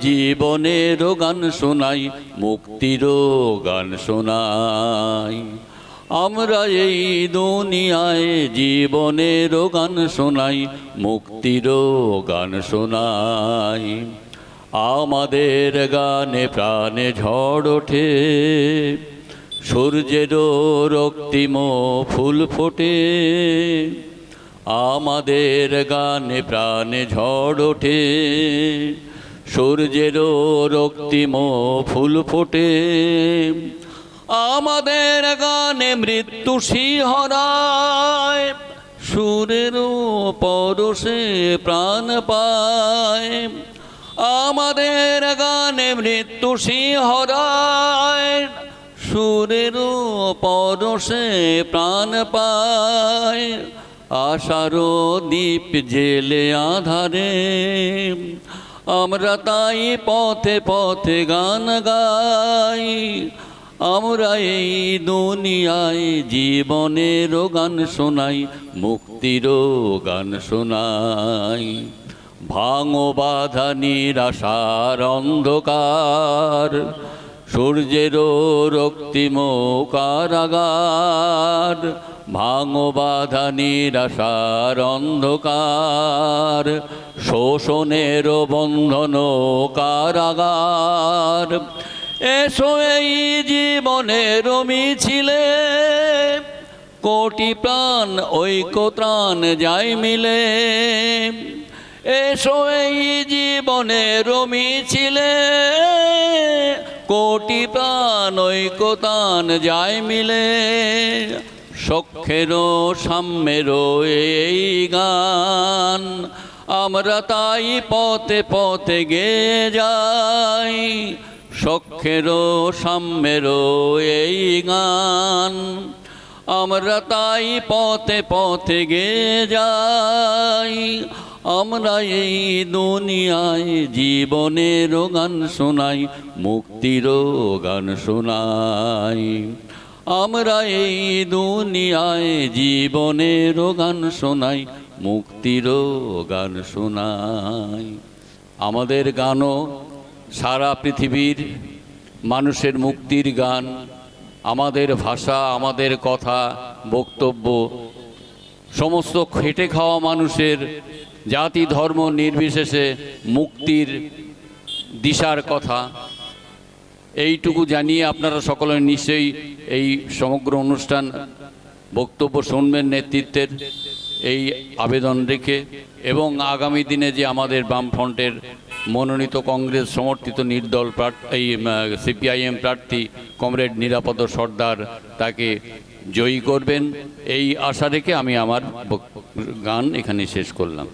জীবনেরও গান শোনাই মুক্তিরও গান শোনাই। আমরা এই দুনিয়ায় জীবনেরও গান শোনাই মুক্তিরও গান শোনাই। আমাদের গানে প্রাণে ঝড় ওঠে সূর্যেরও রক্তিম ফুল ফোটে। আমাদের গানে প্রাণে ঝড় ওঠে। সূর্যেরও রক্তিম ফুল ফোটে। আমাদের গানে মৃত্যু শিহরায়, সুরেরও পরশে প্রাণ পায়। আমাদের গানে মৃত্যু শিহরায়, সুরেরও পরশে প্রাণ পায়। আশারও দ্বীপ জেলে আধারে আমরা তাই পথে পথে গান গাই। আমরা এই দুনিয়ায় জীবনেরও গান শোনাই মুক্তিরও গান শোনাই। ভাঙো বাধা নিরাশার অন্ধকার সূর্যেরও রক্তিম কারাগার ভাঙো বাধা নিরাশার অন্ধকার শোষণের বন্ধন কারাগার এসো এই জীবনের মিছিলে, কোটি প্রাণ, ঐক্য ত্রাণ যাই মিলে। এসো এই জীবনের মিছিলে কোটি প্রাণ ঐক্যতান যায় মিলে। সখ্যেরও সাম্যেরও এই গান। আমরা তাই পথে পথে গে যাই। সখ্যেরও সাম্যেরও এই গান। আমরা তাই পথে পথে গে যাই। আমরা এই দুনিয়ায় জীবনেরও গান শোনাই মুক্তিরও গান শোনাই। আমরা এই দুনিয়ায় জীবনেরও গান শোনাই মুক্তিরও গান শোনাই। আমাদের গানও সারা পৃথিবীর মানুষের মুক্তির গান, আমাদের ভাষা, আমাদের কথা, বক্তব্য, সমস্ত খেটে খাওয়া মানুষের জাতি ধর্ম নির্বিশেষে মুক্তির দিশার কথা। এইটুকু জানিয়ে আপনারা সকলে নিশ্চয়ই এই সমগ্র অনুষ্ঠান বক্তব্য শুনবেন নেতৃত্বের এই আবেদন রেখে এবং আগামী দিনে যে আমাদের বামফ্রন্টের মনোনীত কংগ্রেস সমর্থিত নির্দল প্রার্থী এই সিপিআইএম প্রার্থী কমরেড নিরাপদ সর্দার তাকে জয়ী করবেন। এই আশা রেখে আমি আমার গান এখানে শেষ করলাম।